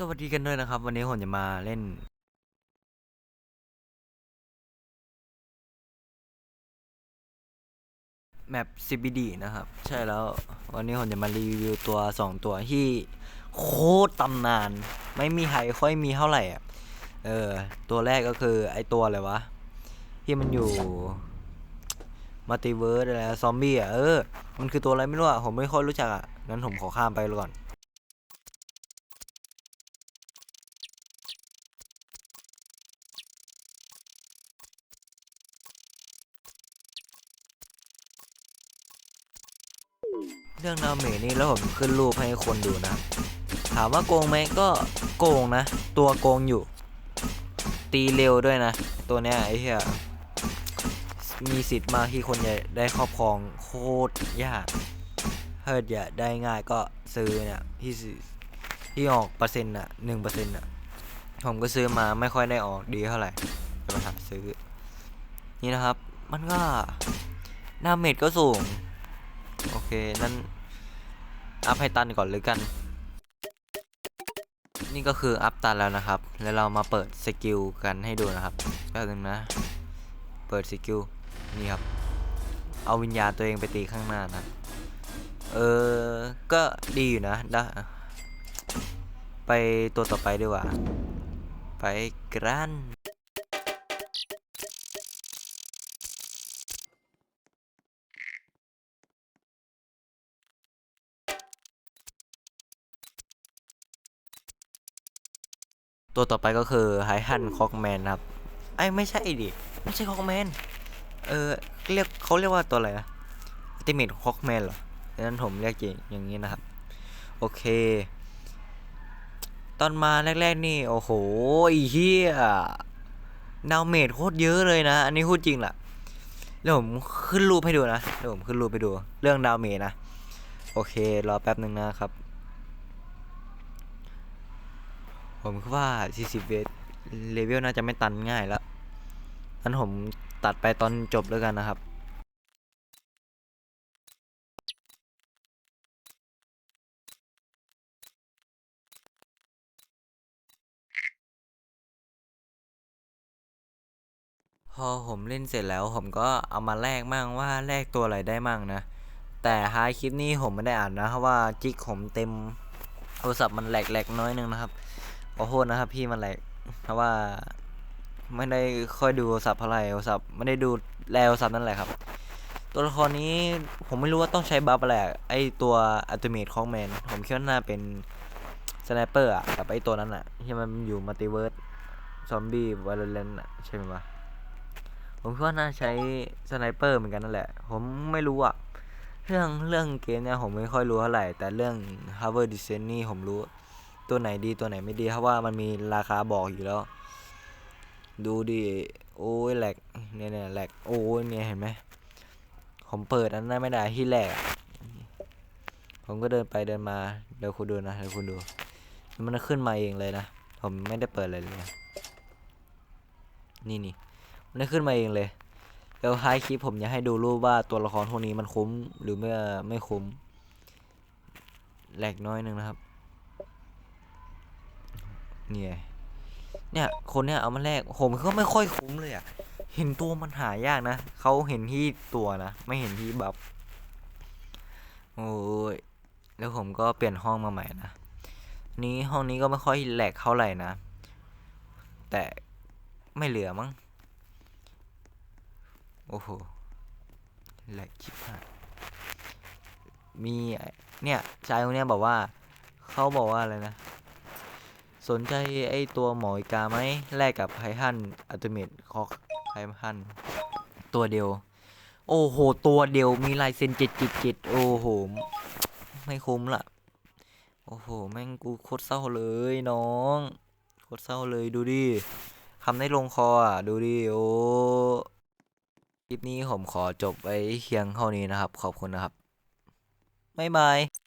สวัสดีกันด้วยนะครับ วันนี้ผมจะมาเล่นแมป CBD นะครับ ใช่แล้ว วันนี้ผมจะมารีวิวตัว 2 ตัวที่โคตรตำนาน ไม่มีใครค่อยมีเท่าไหร่อะเออ ตัวแรกก็คือไอตัวอะไรวะ ที่มันอยู่มัลติเวิร์สอะไรซอมบี้อะ เออ มันคือตัวอะไรไม่รู้อะ ผมไม่ค่อยรู้จักอะ งั้นผมขอข้ามไปก่อน เรื่องดาเมจนี่แล้วผมขึ้นรูปให้คนดูนะ ถามว่าโกงไหมก็โกงนะ ตัวโกงอยู่ ตีเร็วด้วยนะ ตัวเนี้ยไอ้เหี้ยมีสิทธิ์มากที่คนจะได้ครอบครองโคตรยากถ้าจะได้ง่ายก็ซื้อเนี่ยที่ที่ออกเปอร์เซ็นต์อะหนึ่งเปอร์เซ็นต์อะผมก็ซื้อมาไม่ค่อยได้ออกดีเท่าไหร่จะมาหาซื้อ นี่นะครับ มันก็ดาเมจก็สูง โอเค นั้น อัพให้ตันก่อนเลยกัน นี่ก็คืออัพตันแล้วนะครับ แล้วเรามาเปิดสกิลกันให้ดูนะครับแป๊บนึงนะ เปิดสกิลนี่ครับ เอาวิญญาณตัวเองไปตีข้างหน้านะเออ ก็ดีอยู่นะได้ไปตัวต่อไปดีกว่า ไปกรัน ตัวต่อไปก็คือไฮฮันคอกแมนครับ ไอ้ไม่ใช่ดิไม่ใช่คอกแมนเออเรียกเขาเรียกว่าตัวอะไรนะติเมทคอกแมนเหรอดังนั้นผมเรียกจริงอย่างนี้นะครับ โอเค ตอนมาแรก ๆ นี่ โอ้โหไอ้เฮียดาวเมจโคตรเยอะเลยนะ อันนี้พูดจริงล่ะเดี๋ยวผมขึ้นรูปให้ดูนะเดี๋ยวผมขึ้นรูปให้ดู เรื่องดาวเมจนะ โอเค รอแป๊บหนึ่งนะครับ ผมคิดว่า 40 เวทเลเวลน่าจะไม่ตันง่ายแล้วงั้นผมตัดไปตอนจบแล้วกันนะครับพอผมเล่นเสร็จแล้วผมก็เอามาแลกมั่งว่าแลกตัวอะไรได้มั่งนะ แต่ท้ายคลิปนี้ผมไม่ได้อ่านนะเพราะว่าจิกผมเต็มโทรศัพท์มันแหลกๆน้อยนึงนะครับ ขอโทษนะครับพี่มันแหลกเพราะว่า ไม่ได้ค่อยดูโทรศัพท์เท่าไหร่โทรศัพท์ไม่ได้ดูแลโทรศัพท์นั่นแหละครับ ตัวละครนี้ผมไม่รู้ว่าต้องใช้บัฟอะไรไอตัวอัลติเมทของแมนผมคิดว่าน่าเป็นสไนเปอร์อะกับไอตัวนั้นอะที่มันอยู่มัลติเวิร์สซอมบี้วอลเลนอะใช่ไหมวะผมคิดว่าน่าใช้สไนเปอร์เหมือนกันนั่นแหละ ผมไม่รู้อะเรื่องเรื่องเกมเนี่ยผมไม่ค่อยรู้เท่าไหร่ แต่เรื่อง Harvard Design นี่ผมรู้ ตัวไหนดีตัวไหนไม่ดีเพราะว่ามันมีราคาบอกอยู่แล้ว ดูดิโอ้ยแหลกเนี่ยเนี่ยแหลกโอ้ยเนี่ยเห็นไหมผมเปิดอันนั้นไม่ได้ที่แหลกผมก็เดินไปเดินมาเดี๋ยวคุณดูนะเดี๋ยวคุณดู มันขึ้นมาเองเลยนะ ผมไม่ได้เปิดอะไรเลยนะนี่นี่มันขึ้นมาเองเลยแล้วท้ายคลิปผมอยากให้ดูรูปว่าตัวละครพวกนี้มันคุ้มหรือไม่ไม่คุ้มแหลกน้อยหนึงนะครับ เนี่ย เนี่ยคนเนี่ยเอามาแลกผมก็ไม่ค่อยคุ้มเลยอะ่ะ เห็นตัวมันหายากนะเขาเห็นที่ตัวนะไม่เห็นที่บัฟโอ้ยแล้วผมก็เปลี่ยนห้องมาใหม่นะนี้ห้องนี้ก็ไม่ค่อยแหลกเท่าไหร่นะ แต่ไม่เหลือมั้งโอ้โหแหลกชิบหายมีเนี่ยชายคนเนี้ยบอกว่าเขาบอกว่าอะไรนะ สนใจไอตัวหมออีกาไหมแลกกับไฮฮันอัลติเมทคอกไฮฮันตัวเดียว โอ้โห ตัวเดียวมีลายเซ็นเจ็ดจิตจิตโอ้โห ไม่คุ้มละโอ้โห แม่งกูโคตรเศร้าเลยน้อง โคตรเศร้าเลยดูดิคำได้ลงคออะ ดูดิโอ้คลิปนี้ผมขอจบไว้เพียงเท่านี้นะครับ ขอบคุณนะครับ บ๊ายบาย